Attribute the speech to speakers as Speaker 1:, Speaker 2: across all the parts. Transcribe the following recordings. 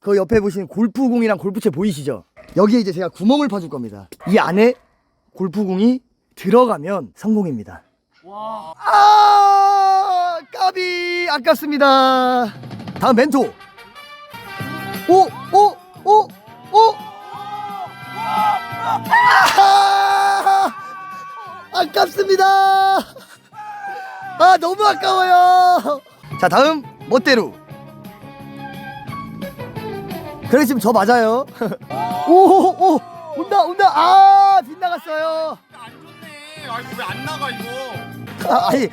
Speaker 1: 그 옆에 보시는 골프공이랑 골프채 보이시죠? 여기에 이제 제가 구멍을 파줄 겁니다. 이 안에 골프공이 들어가면 성공입니다. 아, 까비 아깝습니다. 다음 멘토. 오, 오, 오, 오. 아, 아깝습니다. 아, 너무 아까워요. 자, 다음 멋대로. 그래 지금 저 맞아요. 오, 오, 온다, 온다. 아, 빗나갔어요.
Speaker 2: 안 좋네. 아 이거 왜안 나가 이거?
Speaker 1: 아, 아니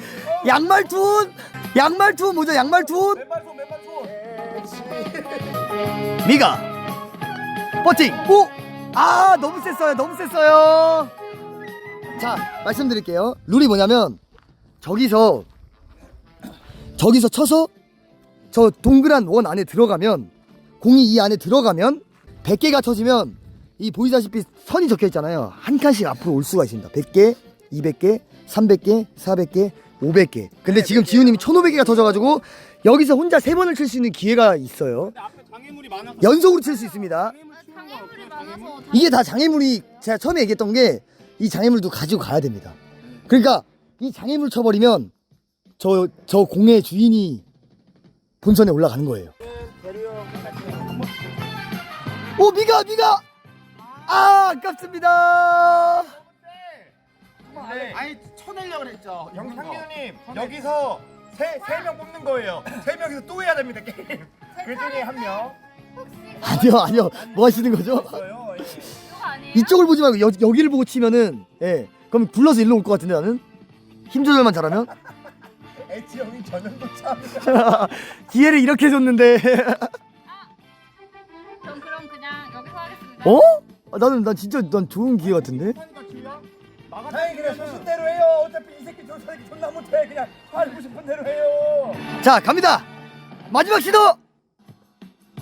Speaker 1: 양말툰 양말툰 뭐죠 양말툰
Speaker 2: 맨발 손 맨발 손.
Speaker 1: 미가 버팅 오아 너무 셌어요 너무 셌어요 자 말씀드릴게요 룰이 뭐냐면 저기서 저기서 쳐서 저 동그란 원 안에 들어가면 공이 이 안에 들어가면 100개가 쳐지면 이 보이다시피 선이 적혀 있잖아요 한 칸씩 앞으로 올 수가 있습니다 100개 200개 300개 400개 500개 근데 지금 지훈님이 1500개가 터져가지고 여기서 혼자 세 번을 칠 수 있는 기회가 있어요 연속으로 칠 수 있습니다
Speaker 2: 장애물?
Speaker 3: 많아서
Speaker 1: 이게 다 장애물이 제가 처음에 얘기했던 게 이 장애물도 가지고 가야 됩니다. 그러니까 이 장애물 쳐버리면 저 저 공의 주인이 본선에 올라가는 거예요. 오 미가 미가 아 아깝습니다.
Speaker 2: 네. 아니 쳐내려 그랬죠. 형규님 여기서 세세명 뽑는 거예요. 세 명이서 또 해야 됩니다 게임. 그 중에 한 명.
Speaker 1: 아니요 아니요 뭐 하시는 거죠?
Speaker 2: 있어요. 예.
Speaker 3: 아니에요?
Speaker 1: 이쪽을 보지 말고 여, 여기를 보고 치면은 예 그럼 굴러서 일로 올 것 같은데 나는 힘 조절만 잘하면
Speaker 2: 엣지 형이 전형도 참.
Speaker 1: 기회를 이렇게 줬는데 어? 아, 나는 난 진짜 난 좋은 기회 같은데.
Speaker 2: 아니 그냥 싶은 대로 해요. 어차피 이 새끼 저 새끼 존나 못해. 그냥 하고 싶은 대로 해요.
Speaker 1: 자 갑니다. 마지막 시도.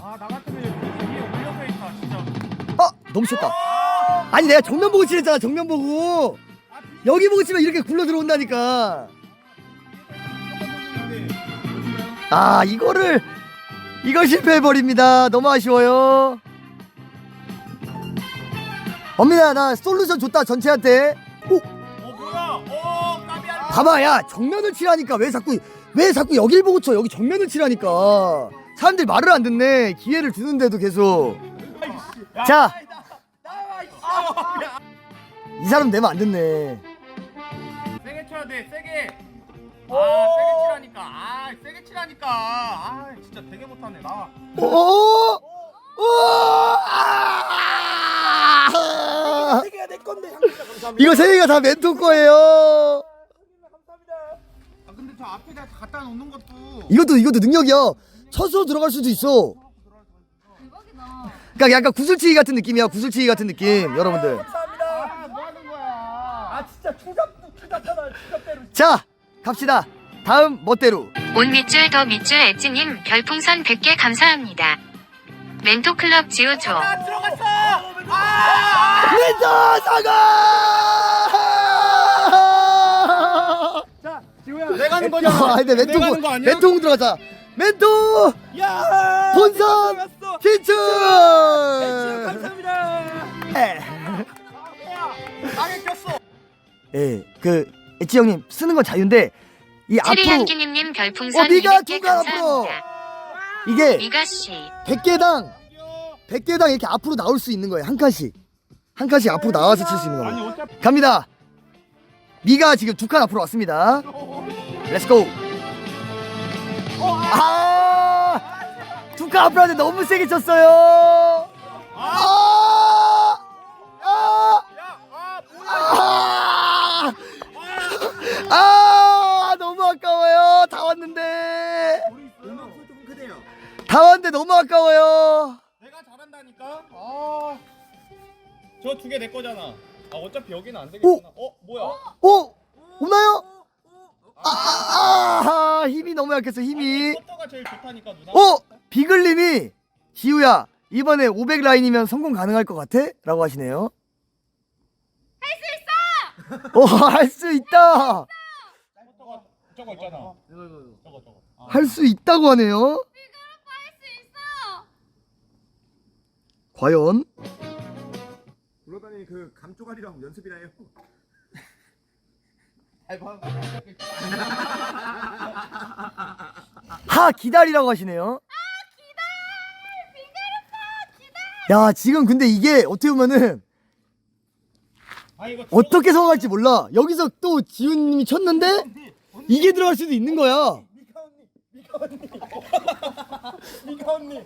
Speaker 2: 아나 같으면 위에 올려서 했다 진짜.
Speaker 1: 어 너무 쳤다. 아니 내가 정면 보고 치랬잖아 정면 보고. 여기 보고 치면 이렇게 굴러 들어온다니까. 아 이거를 이걸 실패해 버립니다. 너무 아쉬워요. 엄민아 나 솔루션 줬다 전체한테. 오
Speaker 2: 어 뭐야? 어 까비 안
Speaker 1: 봐봐 야 정면을 치라니까 왜 자꾸 왜 자꾸 여길 보고 쳐 여기 정면을 치라니까. 사람들이 말을 안 듣네 기회를 주는데도 계속. 자. 이 사람 내면 안 듣네.
Speaker 2: 세게 쳐야 돼 세게 아 세게 치라니까 아 세게 치라니까 아 진짜 되게 못하네 나와
Speaker 1: 오! 오! 아!
Speaker 2: 내 건데 감사합니다
Speaker 1: 이거 세 개가 다 멘토 거예요.
Speaker 2: 감사합니다 아 근데 저 앞에다 갖다 놓는 것도
Speaker 1: 이것도 이것도 능력이야. 쳐서 들어갈 수도 있어. 그러니까 약간 구슬치기 같은 느낌이야. 구슬치기 같은 느낌, 여러분들.
Speaker 2: 감사합니다 아, 뭐 하는 거야 아 진짜 추잡 추잡잖아 추잡대로
Speaker 1: 자, 갑시다. 다음 멋대로.
Speaker 4: 온 밑줄 더 밑줄 엣지님 별풍선 100개 감사합니다. 멘토클럽 지우조.
Speaker 2: 아 들어갔 어아
Speaker 1: 멘토 사과!
Speaker 2: 자, 지우야. 내가 하는 거냐?
Speaker 1: 야, 아니, 근데 멘토
Speaker 2: 내가 하는 거 아니야?
Speaker 1: 멘토 들어가자. 멘토
Speaker 2: 야!
Speaker 1: 본선
Speaker 2: 들어갔어.
Speaker 1: 진출.
Speaker 2: 감사합니다.
Speaker 1: 예.
Speaker 2: 땅에 꼈어.
Speaker 1: 예, 그 엣지 형님 쓰는 건 자유인데 이 앞으로
Speaker 4: 별풍선
Speaker 1: 어, 미가
Speaker 4: 200개
Speaker 1: 누가 앞으로.
Speaker 4: 감사합니다.
Speaker 1: 이게
Speaker 4: 미가씨.
Speaker 1: 100개당 100개당 이렇게 앞으로 나올 수 있는 거예요. 한 칸씩. 한 칸씩 앞으로 나와서 칠 수 있는 거예요. 갑니다. 미가 지금 두 칸 앞으로 왔습니다. 렛츠고. 아! 두 칸 앞으로 하는데 너무 세게 쳤어요.
Speaker 2: 거잖아. 아, 어차피 여기는 안 되겠구나. 어, 뭐야?
Speaker 1: 오! 오나요? 아, 아, 아, 힘이 너무 약했어, 힘이.
Speaker 2: 포터가 제일 좋다니까 누나.
Speaker 1: 오! 비글님이, 지우야, 이번에 500 라인이면 성공 가능할 것 같아? 라고 하시네요. 할 수 있어! 오, 할수 있다!
Speaker 2: 포터가 저거 있잖아. 저거 저거. 아.
Speaker 1: 할수 있다고 하네요.
Speaker 3: 할수 있어.
Speaker 1: 과연
Speaker 2: 굴러다니는 그 감쪽알이랑 연습이나 해요.
Speaker 1: 하 기다리라고 하시네요. 야 지금 근데 이게 어떻게 보면은
Speaker 2: 아 이거
Speaker 1: 어떻게 성공할지 몰라. 여기서 또 지훈님이 쳤는데 이게 들어갈 수도 있는 거야.
Speaker 2: 미카 언니, 미카 언니, 미카 언니,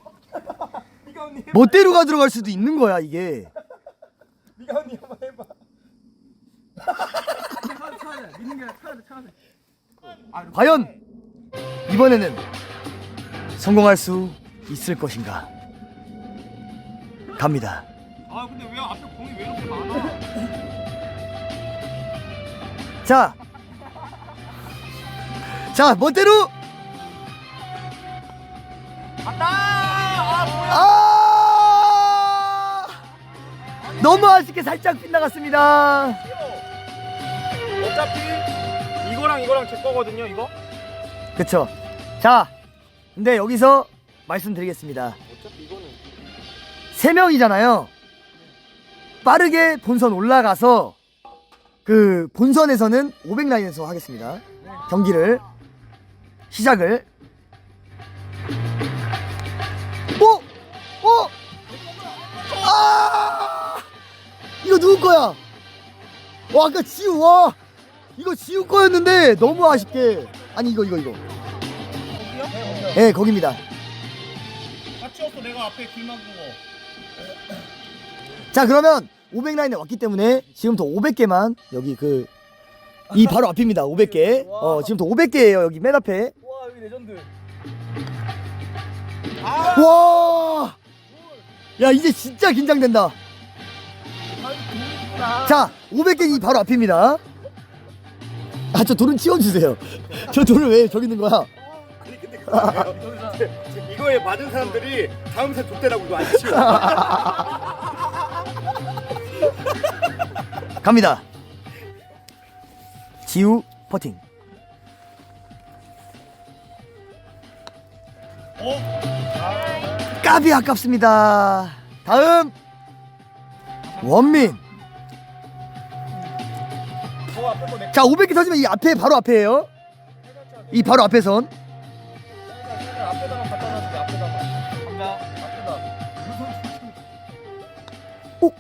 Speaker 2: 미카 언니,
Speaker 1: 멋대로가 들어갈 수도 있는 거야 이게.
Speaker 2: 미카 언니 한번 해봐.
Speaker 1: 과연 이번에는 성공할 수 있을 것인가? 갑니다.
Speaker 2: 아 근데 왜 앞에 공이 왜 이렇게 많아?
Speaker 1: 자, 자 멋대로. 너무 아쉽게 살짝 빗나갔습니다.
Speaker 2: 어차피 이거랑 이거랑 제 거거든요. 이거.
Speaker 1: 그쵸. 자, 근데 여기서 말씀드리겠습니다.
Speaker 2: 어차피 이거는
Speaker 1: 세 명이잖아요. 빠르게 본선 올라가서 그 본선에서는 500라인에서 하겠습니다. 경기를 시작을. 누구 거야? 와 아까 지우 와 이거 지우 거였는데 너무 아쉽게 아니 이거 이거 이거
Speaker 2: 거기요?
Speaker 1: 예 네, 거기입니다.
Speaker 2: 같이 왔어 내가 앞에 길만 보고.
Speaker 1: 자 그러면 500 라인에 왔기 때문에 지금부터 500개만 여기 그 이 바로 앞입니다 500개 어 지금부터 500개예요 여기 맨 앞에
Speaker 2: 와 여기 레전드.
Speaker 1: 와! 야 이제 진짜 긴장된다 자 500개 이 바로 앞입니다. 아 저 돌은 치워주세요. 저 돌을 왜 저기 있는 거야?
Speaker 2: 아니 근데 그거 이거에 맞은 사람들이 다음 생 족대라고 이거 안 치워.
Speaker 1: 갑니다. 지우 퍼팅.
Speaker 2: 어?
Speaker 1: 까비 아깝습니다. 다음. 원민. 자 500개 터지면 이 앞에 바로 앞에예요 이 바로 앞에 선
Speaker 2: 앞에다가 갖다 놨는데 앞에다가. 간다. 앞에다.
Speaker 1: 오!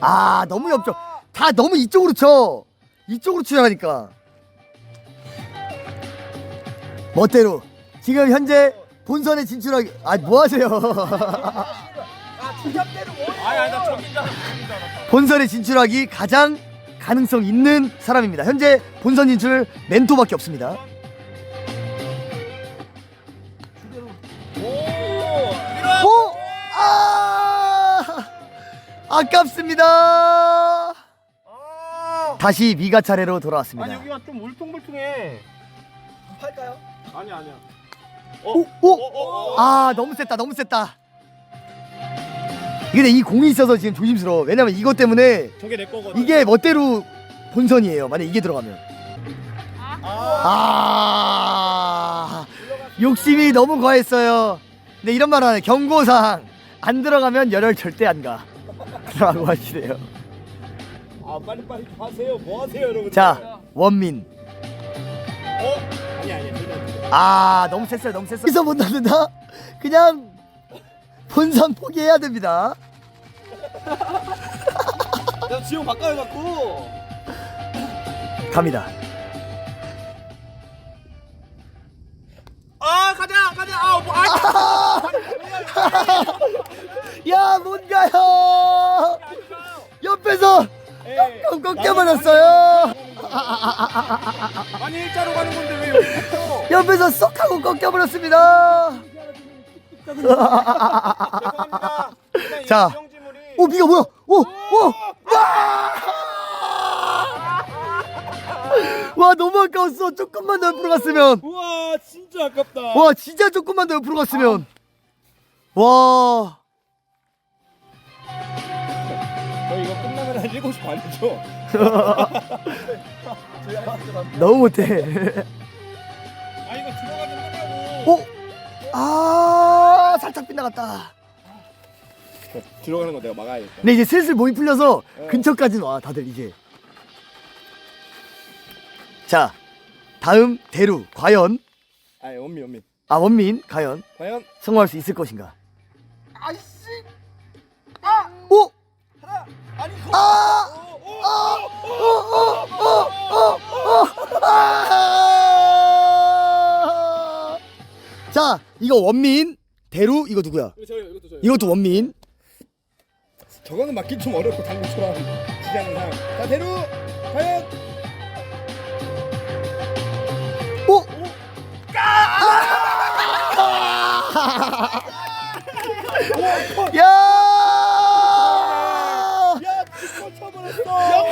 Speaker 2: 아.
Speaker 1: 아 너무 옆쪽 다 너무 이쪽으로 쳐 이쪽으로 치라니까 멋대로 지금 현재 본선에 진출하기 아 뭐하세요
Speaker 2: 아 뭐?
Speaker 1: 본선에 진출하기 가장 가능성 있는 사람입니다 현재 본선 진출 멘토밖에 없습니다
Speaker 2: 오.
Speaker 1: 오! 아 아깝습니다
Speaker 2: 아.
Speaker 1: 다시 미가 차례로 돌아왔습니다
Speaker 2: 아니 여기가 좀 울퉁불퉁해. 팔까요? 아니 아니야. 어?
Speaker 1: 오!
Speaker 2: 어,
Speaker 1: 오!
Speaker 2: 어, 어.
Speaker 1: 아 너무 셌다 너무 셌다 근데 이 공이 있어서 지금 조심스러워 왜냐면 이것 때문에
Speaker 2: 저게 내 거거든.
Speaker 1: 이게 멋대로 본선이에요 만약 이게 들어가면
Speaker 2: 아.
Speaker 1: 아 욕심이 너무 과했어요 근데 이런 말 하네 경고사항 안 들어가면 열혈 절대 안 가 라고 하시네요
Speaker 2: 아 빨리 빨리 하세요. 뭐 하세요 여러분?
Speaker 1: 자 원민
Speaker 2: 어? 아니 아니 안 돼.
Speaker 1: 아 너무 셌어요 너무 셌어요 여기서 못 넣는다 그냥 본선 포기해야 됩니다
Speaker 2: 나 지금 바꿔요 자꾸.
Speaker 1: 갑니다
Speaker 2: 아 가자 가자. 아 뭐. 아.
Speaker 1: 야 뭔가요 옆에서 꺾여버렸어요
Speaker 2: 아니 일자로 가는 건데 왜 여기 꺾여?
Speaker 1: 옆에서 쏙 하고 꺾여버렸습니다
Speaker 2: 죄송합니다. 그냥 이
Speaker 1: 자.
Speaker 2: 지형지물이.
Speaker 1: 오 미가 뭐야 오 오 와! 와 너무 아까웠어 조금만 더 옆으로 갔으면
Speaker 2: 우와 진짜 아깝다.
Speaker 1: 와 진짜 조금만 더 옆으로 갔으면 와
Speaker 2: 저 이거 끝나면 한 7시 반이죠?
Speaker 1: 너무 못해
Speaker 2: 아 이거 들어가면 하냐고.
Speaker 1: 오! 아 살짝 빗나갔다
Speaker 2: 들어가는 거 내가 막아야겠다.
Speaker 1: 근데 이제 슬슬 몸이 풀려서
Speaker 2: 어.
Speaker 1: 근처까지는 와 다들 이제 자 다음 대루 과연
Speaker 2: 아, 원미 원미.
Speaker 1: 아 원민 과연
Speaker 2: 과연
Speaker 1: 성공할 수 있을 것인가
Speaker 2: 아이씨.
Speaker 1: 오!
Speaker 2: 하나. 아니 거.
Speaker 1: 아!
Speaker 2: 오, 오,
Speaker 1: 아! 자 이거 원민 대루 이거 누구야.
Speaker 2: 이것도 저요.
Speaker 1: 이것도 원민
Speaker 2: 저거는 맞기 좀 어렵고 당구처럼 지지하는 사람. 자 대루 과연
Speaker 1: 오! 야!
Speaker 2: 야 쳐버렸어.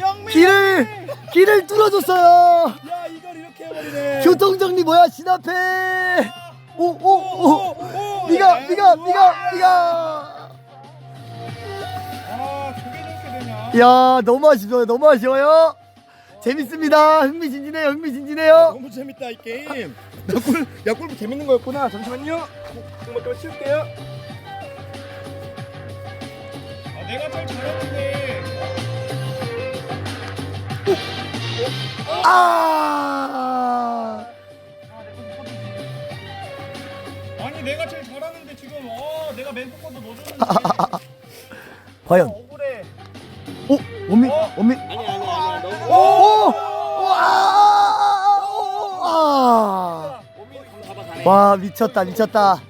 Speaker 2: 영미.
Speaker 1: 길을 길을 뚫어줬어요.
Speaker 2: 야 이걸 이렇게 해버리네.
Speaker 1: 교통정리 뭐야 진 앞에. 오오오.
Speaker 2: 오.
Speaker 1: 네가 네가 네가 네가.
Speaker 2: 아 그게 이렇게 되냐?
Speaker 1: 야 너무 아쉬워요 너무 아쉬워요. 재밌습니다. 흥미진진해요 흥미진진해요.
Speaker 2: 너무 재밌다 이 게임. 야골 야골도 재밌는 거였구나. 잠시만요. 정말 좀 치울게요. 아 내가 제일 잘했는데.
Speaker 1: 아.
Speaker 2: 아니 내가 제일 잘하는데 지금 어 내가 멘토커도 넣어줬는데
Speaker 1: 과연
Speaker 2: 억울해.
Speaker 1: 오 원민 원민.
Speaker 2: 아니 아니 아니
Speaker 1: 오. 오. 아. 오, 아.
Speaker 2: 원민이 감 잡아 가네.
Speaker 1: 와 미쳤다 미쳤다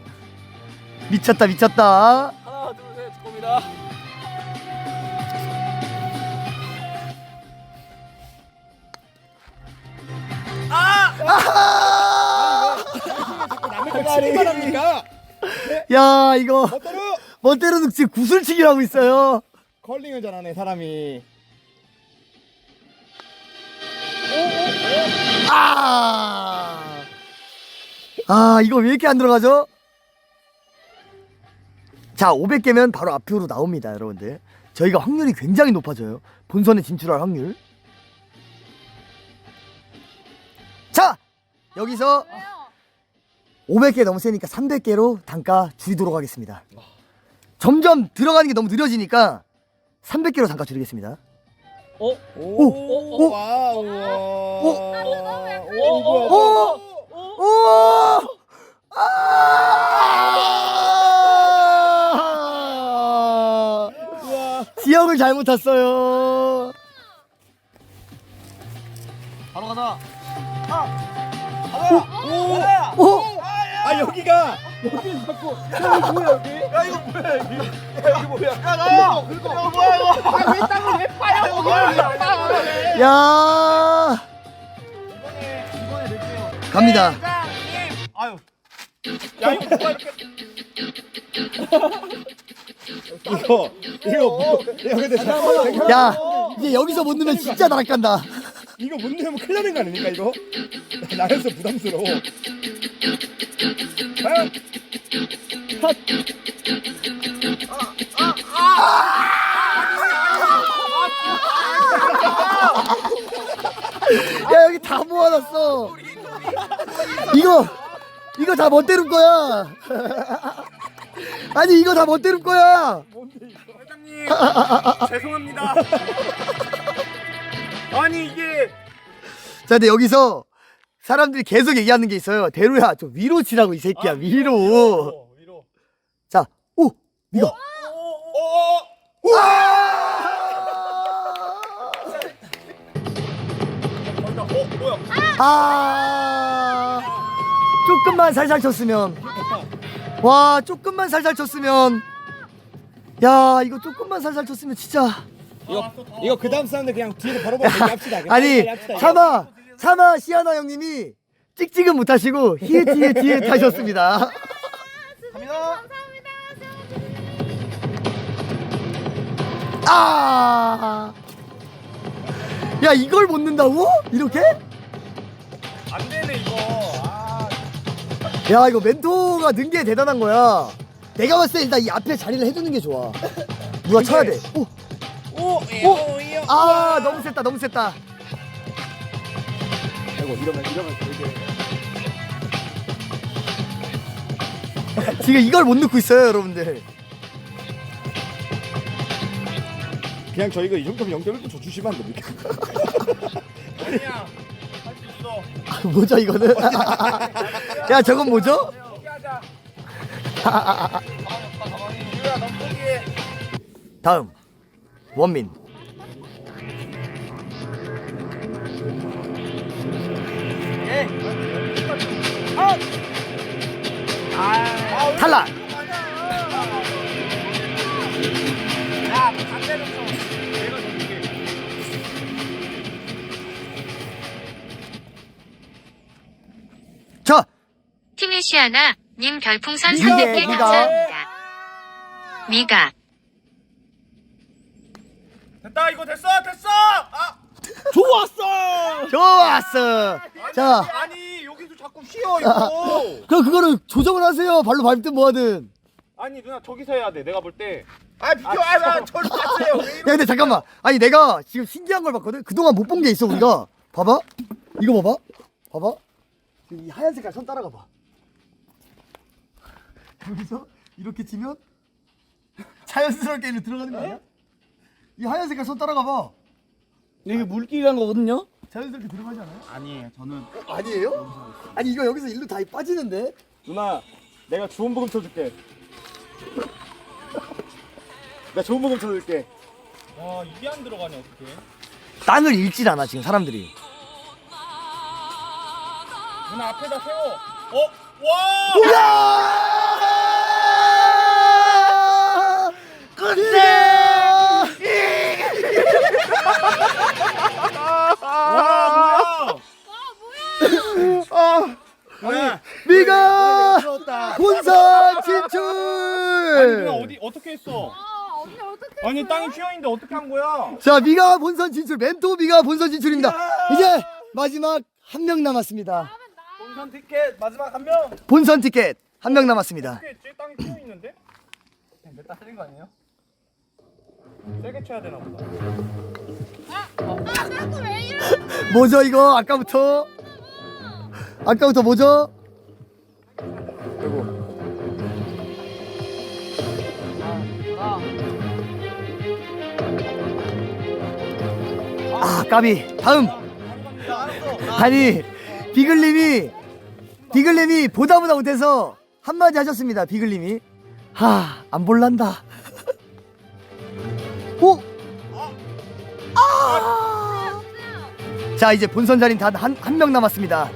Speaker 1: 미쳤다 미쳤다
Speaker 2: 치기만 합니까?
Speaker 1: 야 이거
Speaker 2: 멋대로
Speaker 1: 멋대로 늑지 구슬치기를 하고 있어요
Speaker 2: 컬링을 잘하네 사람이.
Speaker 1: 아! 아 이거 왜 이렇게 안 들어가죠? 자 500개면 바로 앞으로 나옵니다 여러분들 저희가 확률이 굉장히 높아져요 본선에 진출할 확률 자 여기서
Speaker 3: 왜요?
Speaker 1: 500개 너무 세니까 300개로 단가 줄이도록 하겠습니다. 점점 들어가는 게 너무 느려지니까 300개로 단가 줄이겠습니다.
Speaker 2: 오,
Speaker 1: 오, 오,
Speaker 2: 와우.
Speaker 1: 오,
Speaker 2: 오,
Speaker 1: 오! 오! 아!
Speaker 2: 우와.
Speaker 1: 지역을 잘못 탔어요.
Speaker 2: 바로 가자.
Speaker 1: 오! 오!
Speaker 2: 아 여기가 여기 자꾸 야 이거 뭐야 여기? 야 이거 뭐야 여기? 야 여기 뭐야? 야 나! 이거 뭐야 이거? 아왜 땅을 왜 파요 거기?
Speaker 1: 야!
Speaker 2: 이번에 이번에 낼게요.
Speaker 1: 갑니다.
Speaker 2: 회장님. 아유. 야 이거 뭐야 이렇게? 이거 이거 뭐? 야 근데 잠깐만.
Speaker 1: 야, 이제 여기서 못 넣으면 진짜 나락 간다.
Speaker 2: 이거 못 내면 큰일 나는 거 아닙니까 이거? 나에서 부담스러워.
Speaker 1: 야, 여기 다 모아놨어. 이거, 이거 다 멋대로 거야. 아니, 이거 다 멋대로 거야.
Speaker 2: 회장님 죄송합니다. 아니 이게
Speaker 1: 자, 근데 여기서 사람들이 계속 얘기하는 게 있어요. 대루야, 좀 위로 치라고, 이 새끼야, 위로.
Speaker 2: 위로 위로.
Speaker 1: 자, 오! 네가.
Speaker 2: 오, 오, 오. 거기다 어 뭐야?
Speaker 1: 아, 조금만 살살 쳤으면. 와, 조금만 살살 쳤으면. 야, 이거 조금만 살살 쳤으면 진짜.
Speaker 2: 이거 이거 그 다음 사람들 그냥 뒤에서 바로 바로 얘기합시다. 그냥
Speaker 1: 아니,
Speaker 2: 빨리 합시다, 이거.
Speaker 1: 차마 시아나 형님이 찍찍은 못 하시고, 히에 티에 티에 타셨습니다.
Speaker 2: 갑니다.
Speaker 1: 아! 야, 이걸 못 넣는다고? 이렇게?
Speaker 2: 안 되네 이거. 아.
Speaker 1: 야, 이거 멘토가 는 게 대단한 거야. 내가 봤을 때 일단 이 앞에 자리를 해주는 게 좋아. 누가 쳐야 돼. 오,
Speaker 2: 오,
Speaker 1: 오! 아, 너무 셌다, 너무 셌다.
Speaker 2: 아이고 이러면 이러면 되게
Speaker 1: 지금 이걸 못 넣고 있어요 여러분들
Speaker 2: 그냥 저희가 이 정도면 영점을 좀 줘주시면 안 됩니까? 아니야 할 수 있어
Speaker 1: 아, 뭐죠 이거는? 야 저건 뭐죠?
Speaker 2: 포기하자 아, 아, 아, 아.
Speaker 1: 아, 오빠 가만히
Speaker 2: 유야 넌 포기해 다음
Speaker 1: 원민
Speaker 4: 티미시아나 님 별풍선
Speaker 1: 미가,
Speaker 4: 300개
Speaker 1: 미가.
Speaker 4: 감사합니다. 미가
Speaker 2: 됐다, 이거 됐어, 됐어. 아,
Speaker 1: 좋았어 좋았어 자
Speaker 2: 아니 여기서 자꾸 쉬어 이거.
Speaker 1: 그럼 그거를 조정을 하세요 발로 밟든 뭐하든
Speaker 2: 아니 누나 저기서 해야 돼. 내가 볼 때. 아 비켜, 아, 아 저리 가세요.
Speaker 1: 왜야 근데 잠깐만 아니 내가 지금 신기한 걸 봤거든 그동안 못 본 게 있어 우리가 봐봐 이거 봐봐 봐봐 지금 이 하얀 색깔 손 따라가 봐 여기서 이렇게 치면 자연스럽게 이리로 들어가는 거 아니야? 이 하얀 색깔 손 따라가 봐
Speaker 3: 이게 물기란 거거든요.
Speaker 1: 자연스럽게 들어가지 않아요?
Speaker 2: 아니에요, 저는
Speaker 1: 아니에요? 아니 이거 여기서 일로 다 빠지는데
Speaker 2: 누나 내가 좋은 복음 쳐줄게. 나 좋은 복음 쳐줄게. 와 이게 안 들어가네 어떻게?
Speaker 1: 땅을 읽질 않아 지금 사람들이
Speaker 2: 누나 앞에다 세워. 어? 와!
Speaker 1: 야! 끝내!
Speaker 2: 와 뭐야? 아니
Speaker 1: 미가 본선
Speaker 2: 아니
Speaker 1: 진출!
Speaker 2: 누나 어디 어떻게 했어? 아니 땅이 휘어 있는데 어떻게 한 거야?
Speaker 1: 자, 미가 본선 진출, 멘토 미가 본선 진출입니다. 이제 마지막 한 명 남았습니다.
Speaker 2: 본선 티켓 마지막 한 명.
Speaker 1: 본선 티켓 한 명 남았습니다.
Speaker 2: 어떻게 했지? 땅이 휘어 있는데? 몇단 틀린 거 아니에요? 세게 쳐야 되나 보다.
Speaker 1: 뭐죠 이거 아까부터? 아까부터 뭐죠? 까비. 다음. 아니 비글님이 비글님이 보다 보다 못해서 한마디 하셨습니다 비글님이. 하 안 볼란다. 오? 아! 자 이제 본선 자리는 단한한 명 남았습니다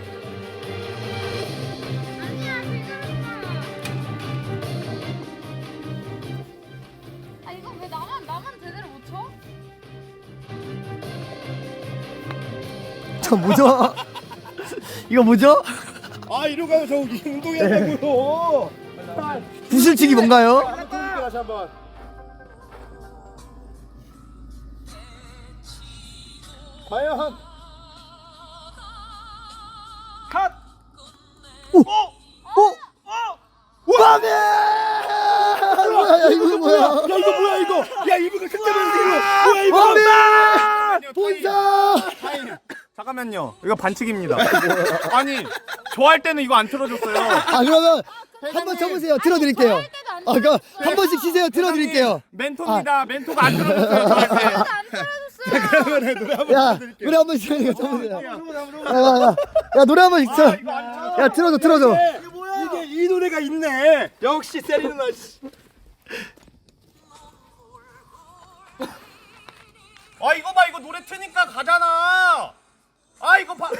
Speaker 1: 저 뭐죠? 이거 뭐죠?
Speaker 2: 아 이리로 가면 저 운동해야겠다고요.
Speaker 1: 구슬치기 뭔가요?
Speaker 2: 다시 한번. 과연 컷.
Speaker 1: 오! 오! 와메! 뭐야 야 이거 뭐야?
Speaker 2: 야 이거 뭐야 이거? 야 이거 극장에서 이거 뭐야 이거?
Speaker 1: 와메! 본선!
Speaker 2: 잠깐만요. 이거 반칙입니다. 아니 좋아할 때는 이거 안 틀어줬어요.
Speaker 1: 아 그러면 한 번 쳐보세요. 틀어드릴게요. 아 그럼 한 번씩 치세요. 틀어드릴게요.
Speaker 2: 멘토입니다. 멘토가 안 틀어줬어요 저한테.
Speaker 5: 안 떨어졌어요.
Speaker 2: 그러면 노래 한번
Speaker 1: 야 노래 한 번씩 쳐보세요. 쳐보세요. 야, 야, 야, 야 노래 한 번씩 쳐. 야 틀어줘 틀어줘.
Speaker 2: 이게 이 노래가 있네. 역시 세리 누나. 씨. 아 이거 봐 이거 노래 트니까 가잖아. 아 이거 봐.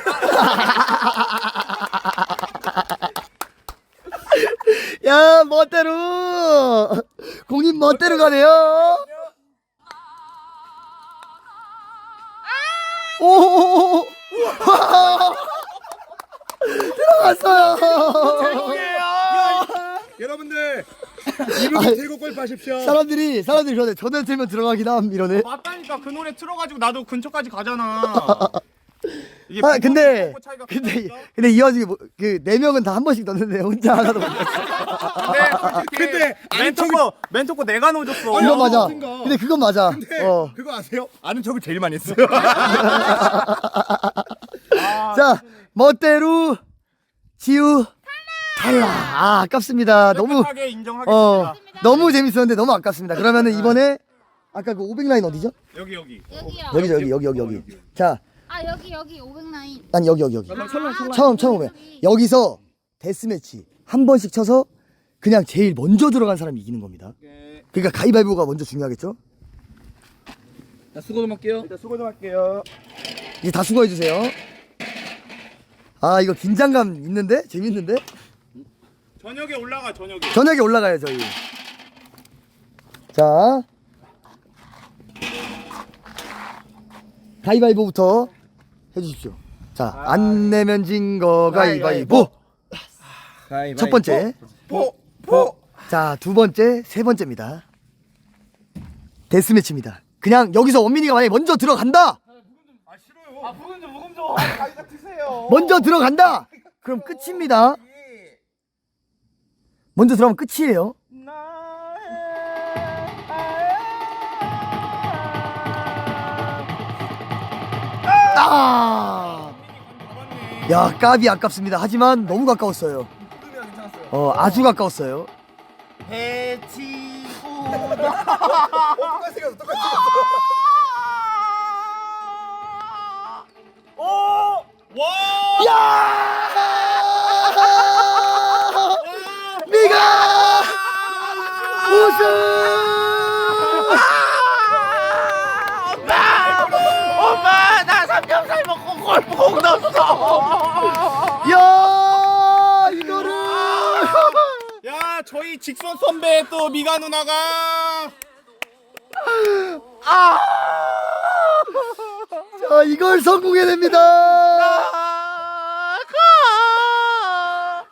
Speaker 1: 야 멋대로 공인 멋대로 가네요. 오 들어갔어요.
Speaker 2: 여러분들 이분 들고 골 파십시오.
Speaker 1: 사람들이 사람들이 그러네. 전화 틀면 들어가긴 함 이러네.
Speaker 2: 맞다니까 그 노래 틀어가지고 나도 근처까지 가잖아. 이게
Speaker 1: 아 근데
Speaker 2: 차이가
Speaker 1: 근데? 근데 이 와중에 뭐, 그네 명은 다 한 번씩 넣는데 혼자 하나도 못 넣었어.
Speaker 2: 근데 멘토코 멘토코 내가 넣어줬어.
Speaker 1: 그건 맞아. 근데 그건 맞아. 어.
Speaker 2: 그거 아세요? 아는 척을 제일 많이 했어요.
Speaker 1: 자 멋대로 지우 탈락. 아 아깝습니다. 너무
Speaker 2: 인정하겠습니다.
Speaker 1: 어 너무 재밌었는데 너무 아깝습니다. 그러면은 이번에 아까 그 500라인 어디죠?
Speaker 2: 여기 여기.
Speaker 5: 여기요.
Speaker 1: 여기죠 여기 여기 여기 여기. 자,
Speaker 5: 아 여기 여기 500라인.
Speaker 1: 아니 여기 여기 여기.
Speaker 5: 아,
Speaker 1: 처음 처음 오면 여기서 데스매치 한 번씩 쳐서 그냥 제일 먼저 들어간 사람이 이기는 겁니다. 그러니까 가위바위보가 먼저 중요하겠죠?
Speaker 3: 자, 수고 좀 할게요.
Speaker 2: 일단 수고 좀 할게요.
Speaker 1: 이제 다 수고해 주세요. 아 이거 긴장감 있는데 재밌는데
Speaker 2: 저녁에 올라가 저녁에.
Speaker 1: 저녁에 올라가요 저희. 자 가위바위보부터 해주십시오. 자안 내면 진 거 가위바위보. 첫 번째.
Speaker 2: 포 포.
Speaker 1: 자, 두 번째, 세 번째입니다. 데스매치입니다. 그냥 여기서 원민이가 만약에 먼저 들어간다!
Speaker 2: 아 싫어요. 아 묵은 좀 묵은 좀. 가위가 드세요.
Speaker 1: 먼저 들어간다! 그럼 끝입니다. 먼저 들어가면 끝이에요. 아! 야, 까비 아깝습니다. 하지만 너무 가까웠어요. 어, 아주 가까웠어요.
Speaker 2: 해치고. 똑같이 생겼어. 똑같이 생겼어. 오! 와!
Speaker 1: 야! 네가 우승!
Speaker 2: 엄마 나 골프공 넣었어.
Speaker 1: 야 이거를
Speaker 2: 야 저희 직선 선배 또 미가 누나가
Speaker 1: 자 이걸 성공해냅니다.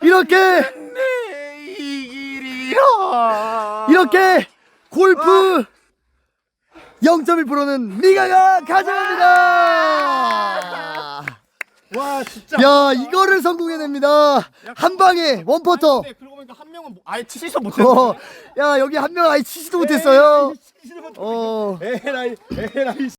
Speaker 1: 이렇게. 이렇게 골프 0.1%는 미가가 가져갑니다.
Speaker 2: 와 진짜.
Speaker 1: 야 이거를 성공해냅니다. 한 방에 원퍼터.
Speaker 2: 근데 그러고 보니까 한 명은 뭐- 아예 치시도 못했어.
Speaker 1: 어, 야 여기 한 명 아예 치지도 못했어요. 어.
Speaker 2: 에라이 에라이